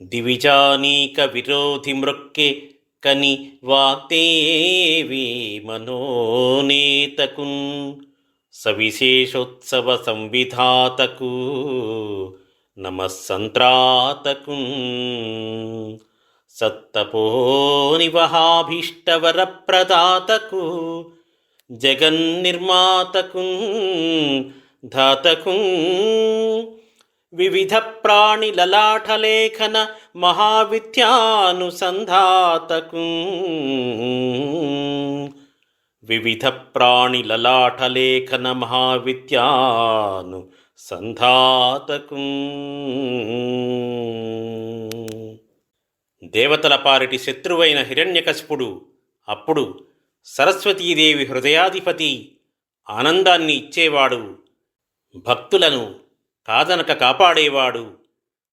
దివిజానీక విరోధి మృక్కె కని వాక్తేవి మనోనేతకున్ సవిశేషోత్సవ సంవిధాతకు నమస్సంత్రాతకున్ సత్తపోనివహాభీష్టవరప్రదాతకు జగన్నిర్మాతకు ధాతకు వివిధ ప్రాణి లలాటలేఖన మహావిద్యానుసంధాతకు వివిధ ప్రాణి లలాటలేఖన మహావిద్యాను సంధాతకు దేవతల పారిటి శత్రువైన హిరణ్యకశిపుడు అప్పుడు సరస్వతీదేవి హృదయాధిపతి ఆనందాన్ని ఇచ్చేవాడు. భక్తులను కాదనక కాపాడేవాడు.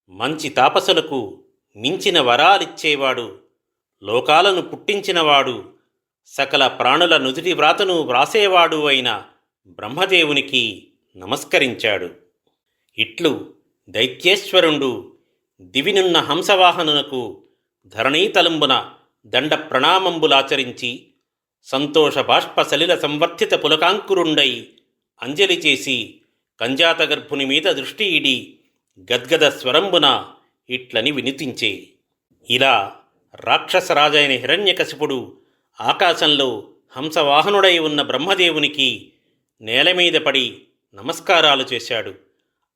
మంచి తాపసులకు మించిన వరాలిచ్చేవాడు. లోకాలను పుట్టించినవాడు. సకల ప్రాణుల నుదుటి వ్రాతను వ్రాసేవాడు అయిన బ్రహ్మదేవునికి నమస్కరించాడు. ఇట్లు దైత్యేశ్వరుండు దివినున్న హంసవాహనునకు ధరణీతలంబున దండ ప్రణామంబులాచరించి సంతోష బాష్ప సలిల సంవర్ధిత పులకాంకురుండై అంజలి చేసి కంజాత గర్భుని మీద దృష్టి ఇడి గద్గద స్వరంబున ఇట్లని వినిపించే. ఇలా రాక్షసరాజైన హిరణ్యకశిపుడు ఆకాశంలో హంసవాహనుడై ఉన్న బ్రహ్మదేవునికి నేలమీద పడి నమస్కారాలు చేశాడు.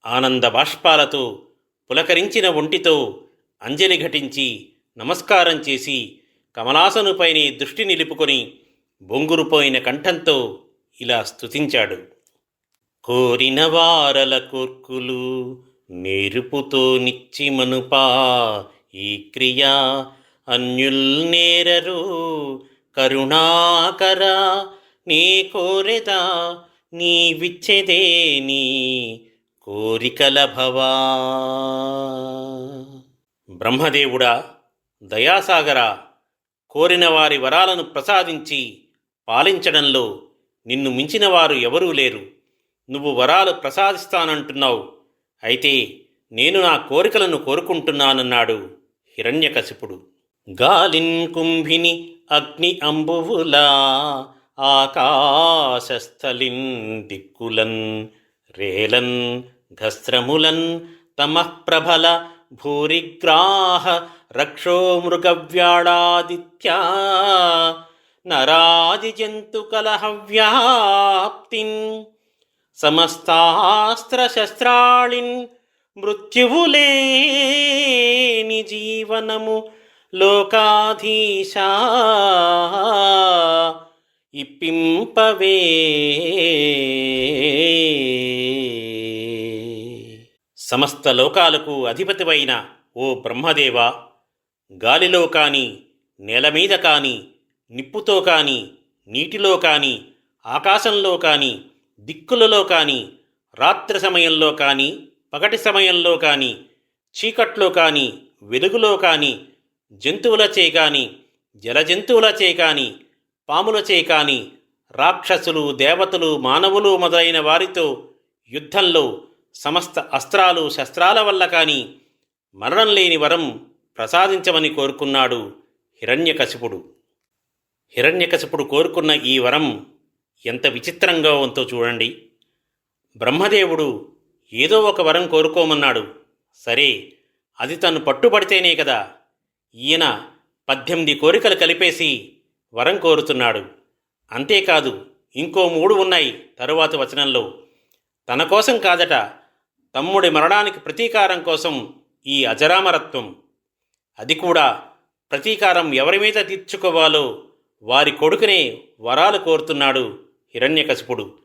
ఆనంద బాష్పాలతో పులకరించిన ఒంటితో అంజలి ఘటించి నమస్కారం చేసి కమలాసనుపైనే దృష్టి నిలుపుకొని బొంగురుపోయిన కంఠంతో ఇలా స్తుతించాడు. కోరిన వారల కోర్కులు నేర్పుతో నిచ్చి మనుపా ఈ క్రియ అన్యుల్ నేరరు కరుణాకర నీ కోరెదా నీ విచ్చెదే నీ కోరికల భవా. బ్రహ్మదేవుడా దయాసాగరా కోరిన వారి వరాలను ప్రసాదించి పాలించడంలో నిన్ను మించిన వారు ఎవరూ లేరు. నువ్వు వరాలు ప్రసాదిస్తానంటున్నావు. అయితే నేను నా కోరికలను కోరుకుంటున్నానన్నాడు హిరణ్యకశిపుడు. గాలిన్ కుంభిని అగ్ని అంబువులా ఆకాశస్థలిన్ దిక్కులన్ రేలన్ ఘస్త్రములన్ తమఃప్రబల భూరిగ్రాహ రక్షో మృగవ్యాళాదిత్యా నరాది జంతు కలహవ్యాప్తిన్ సమస్తాస్త్రశస్త్రాళిన్ మృత్యువులేని జీవనము. లోకాధీశా ఇప్పింపవే. సమస్త లోకాలకు అధిపతివైన ఓ బ్రహ్మదేవ గాలిలో కాని నేల మీద కాని నిప్పుతో కాని నీటిలో కాని ఆకాశంలో కానీ దిక్కులలో కానీ రాత్రి సమయంలో కానీ పగటి సమయంలో కానీ చీకట్లో కానీ వెలుగులో కానీ జంతువులచే కానీ జలజంతువులచే కానీ పాములచే కానీ రాక్షసులు దేవతలు మానవులు మొదలైన వారితో యుద్ధంలో సమస్త అస్త్రాలు శస్త్రాల వల్ల కానీ మరణం లేని వరం ప్రసాదించమని కోరుకున్నాడు హిరణ్యకశిపుడు. హిరణ్యకశిపుడు కోరుకున్న ఈ వరం ఎంత విచిత్రంగా ఉందో చూడండి. బ్రహ్మదేవుడు ఏదో ఒక వరం కోరుకోమన్నాడు. సరే అది తను పట్టుబడితేనే కదా. ఈయన పద్దెనిమిది కోరికలు కలిపేసి వరం కోరుతున్నాడు. అంతేకాదు ఇంకో మూడు ఉన్నాయి తరువాత వచనంలో. తన కోసం కాదట తమ్ముడి మరణానికి ప్రతీకారం కోసం ఈ అజరామరత్వం. అది కూడా ప్రతీకారం ఎవరి మీద తీర్చుకోవాలో వారి కొడుకునే వరాలు కోరుతున్నాడు. హిరణ్యకశిపుడు.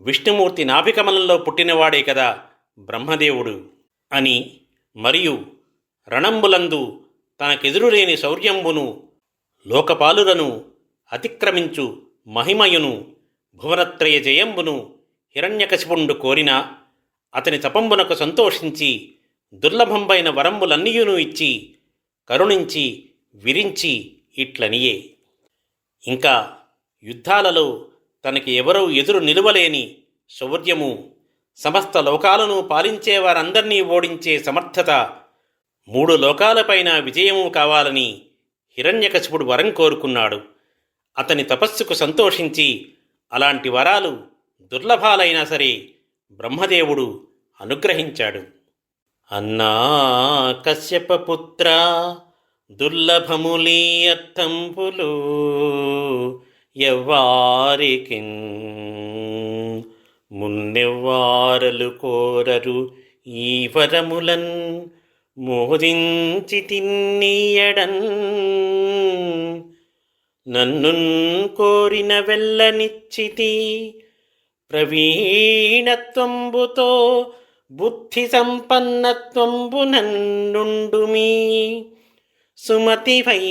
విష్ణుమూర్తి నాభికమలంలో పుట్టినవాడే కదా బ్రహ్మదేవుడు అని మరియు రణంబులందు తనకెదురులేని శౌర్యంబును లోకపాలులను అతిక్రమించు మహిమయును భువనత్రయ జయంబును హిరణ్యకశిపుండు కోరినా అతని తపంబునకు సంతోషించి దుర్లభంబైన వరంబులన్నీయును ఇచ్చి కరుణించి విరించి ఇట్లనియే. ఇంకా యుద్ధాలలో తనకి ఎవరూ ఎదురు నిలువలేని శౌర్యము. సమస్త లోకాలను పాలించే వారందరినీ ఓడించే సమర్థత. మూడు లోకాలపైన విజయము కావాలని హిరణ్యకశిపుడు వరం కోరుకున్నాడు. అతని తపస్సుకు సంతోషించి అలాంటి వరాలు దుర్లభాలైనా సరే బ్రహ్మదేవుడు అనుగ్రహించాడు. అన్నా కశ్యపపుత్ర దుర్లభములీ అర్థంపులు ఎవ్వారికి మున్నెవ్వారలు కోరరు ఈ వరములన్ మోదించి తిన్నీయడన్. నన్ను కోరిన వెళ్ళనిచ్చితి ప్రవీణత్వంబుతో బుద్ధి సంపన్నత్వంబు సుమతి సుమతివై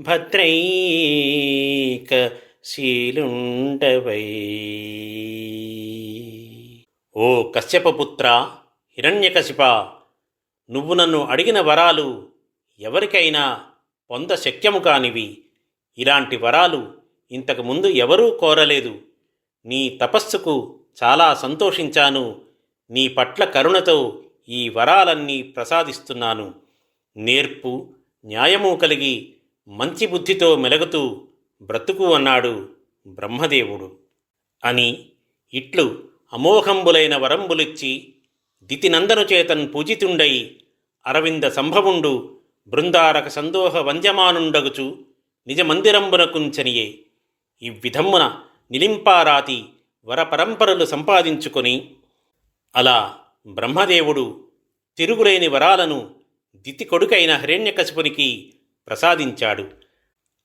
భద్రైక శీలుండవై ఓ కశ్యపపుత్ర హిరణ్యకశిప నువ్వు నన్ను అడిగిన వరాలు ఎవరికైనా పొంద శక్యము కానివి. ఇలాంటి వరాలు ఇంతకుముందు ఎవరూ కోరలేదు. నీ తపస్సుకు చాలా సంతోషించాను. నీ పట్ల కరుణతో ఈ వరాలన్నీ ప్రసాదిస్తున్నాను. నేర్పు న్యాయము కలిగి మంచి బుద్ధితో మెలగుతూ బ్రతుకు అన్నాడు బ్రహ్మదేవుడు. అని ఇట్లు అమోఘంబులైన వరంబులిచ్చి దితినందను చేతన్ పూజితుండై అరవింద సంభవుండు బృందారక సందోహ వంజమానుండగుచు నిజ మందిరంబునకుంచనియే ఈ విధమ్మున నిలింపారాతి వరపరంపరలు సంపాదించుకొని అలా బ్రహ్మదేవుడు తిరుగులేని వరాలను దితి కొడుకైన హిరణ్యకశిపునికి ప్రసాదించాడు.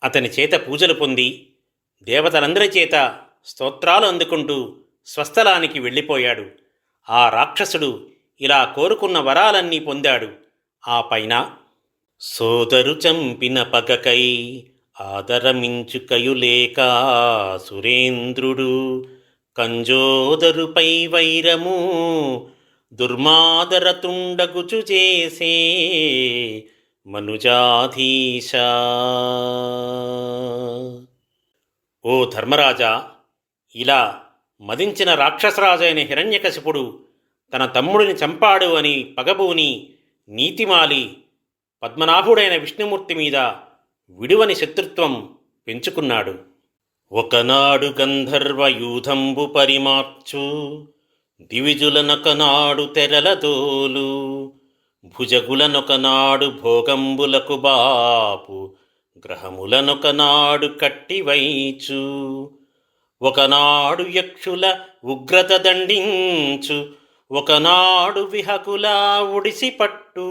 అతని చేత పూజలు పొంది దేవతలందరి చేత స్తోత్రాలు అందుకుంటూ స్వస్థలానికి వెళ్ళిపోయాడు. ఆ రాక్షసుడు ఇలా కోరుకున్న వరాలన్నీ పొందాడు. ఆ పైన సోదరు చంపిన పగకై ఆదరమించుకయులేక సురేంద్రుడు కంజోదరుపై వైరము దుర్మాదరతుండగుచు చేసే మనుజాధీశ. ఓ ధర్మరాజా ఇలా మదించిన రాక్షసరాజైన హిరణ్యకశిపుడు తన తమ్ముడిని చంపాడు అని పగబూని నీతిమాలి పద్మనాభుడైన విష్ణుమూర్తి మీద విడువని శత్రుత్వం పెంచుకున్నాడు. ఒకనాడు గంధర్వయూధంబు పరిమార్చు దివిజులనకనాడు తెరలదోలు భుజగులనొకనాడు భోగంబులకు బాపు గ్రహములనొకనాడు కట్టివైచు. ఒకనాడు యక్షుల ఉగ్రత దండించు ఒకనాడు విహకుల ఉడిసిపట్టు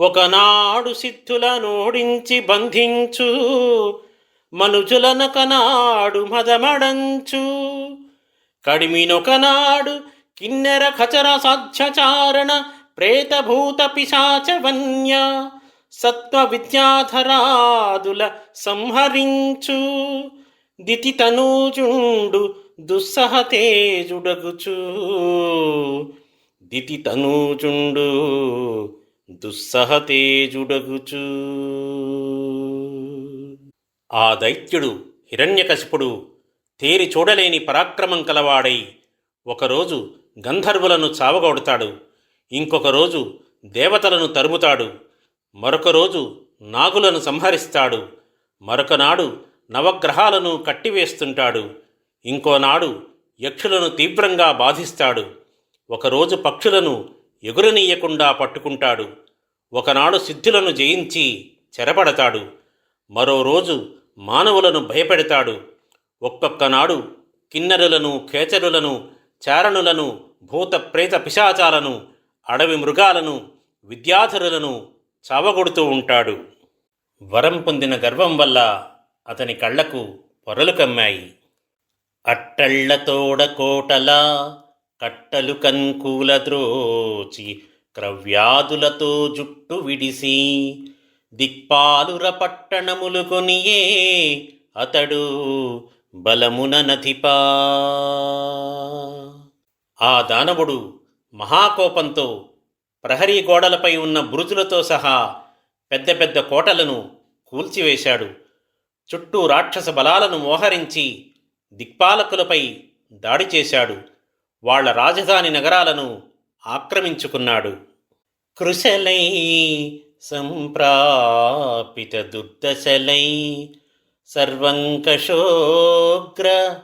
ఒకనాడు సిద్ధుల నోడించి బంధించు మనుజులనొకనాడు మదమడంచు. కడిమినొకనాడు కిన్నెర ఖచర సాధ్యచారణ ప్రేతభూత పిశాచ వన్య సత్వ విద్యాధరాదుల సంహరించు. దితి తనూజుండు దుస్సహ తేజుడగుచు దితి తనూజుండు దుస్సహ తేజుడగుచు ఆ దైత్యుడు హిరణ్యకశిపుడు తేరి చూడలేని పరాక్రమం కలవాడై ఒకరోజు గంధర్వులను చావగొడతాడు. ఇంకొక రోజు దేవతలను తరుముతాడు. మరొక రోజు నాగులను సంహరిస్తాడు. మరొకనాడు నవగ్రహాలను కట్టివేస్తుంటాడు. ఇంకోనాడు యక్షులను తీవ్రంగా బాధిస్తాడు. ఒకరోజు పక్షులను ఎగురనీయకుండా పట్టుకుంటాడు. ఒకనాడు సిద్ధులను జయించి చెరపడతాడు. మరో రోజు మానవులను భయపెడతాడు. ఒక్కొక్కనాడు కిన్నరులను కేచరులను చారణులను భూత ప్రేత పిశాచాలను అడవి మృగాలను విద్యాధరులను చావగొడుతూ ఉంటాడు. వరం పొందిన గర్వం వల్ల అతని కళ్ళకు పొరలు కమ్మాయి. అట్టళ్ళతోడ కోటలా కట్టలు కంకూల ద్రోచి క్రవ్యాదులతో జుట్టు విడిసి దిక్పాలుర పట్టణములు కొనియే అతడు బలమున నధిపా. ఆ దానవుడు మహాకోపంతో ప్రహరీ గోడలపై ఉన్న బురుజులతో సహా పెద్ద పెద్ద కోటలను కూల్చివేశాడు. చుట్టూ రాక్షస బలాలను మోహరించి దిక్పాలకులపై దాడి చేశాడు. వాళ్ళ రాజధాని నగరాలను ఆక్రమించుకున్నాడు. కృశలై సంప్రాపిత దుర్దశలై సర్వంకషోగ్ర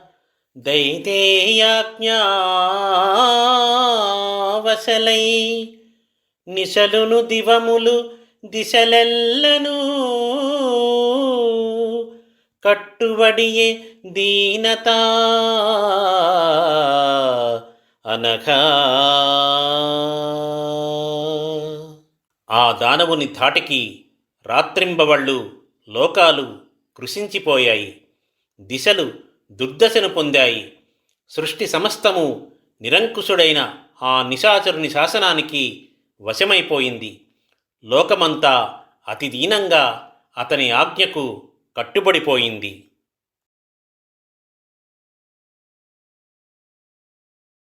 దైతేయాజ్ఞావశలై నిశలును దివములు దిశలెల్లను. కట్టుబడియే దీనత అనఘా. ఆ దానవుని ధాటికి రాత్రింబవళ్ళు లోకాలు కృషించిపోయాయి దిశలు దుర్దశను పొందాయి. సృష్టి సమస్తము నిరంకుశుడైన ఆ నిశాచరుని శాసనానికి వశమైపోయింది. లోకమంతా అతి దీనంగా అతని ఆజ్ఞకు కట్టుబడిపోయింది.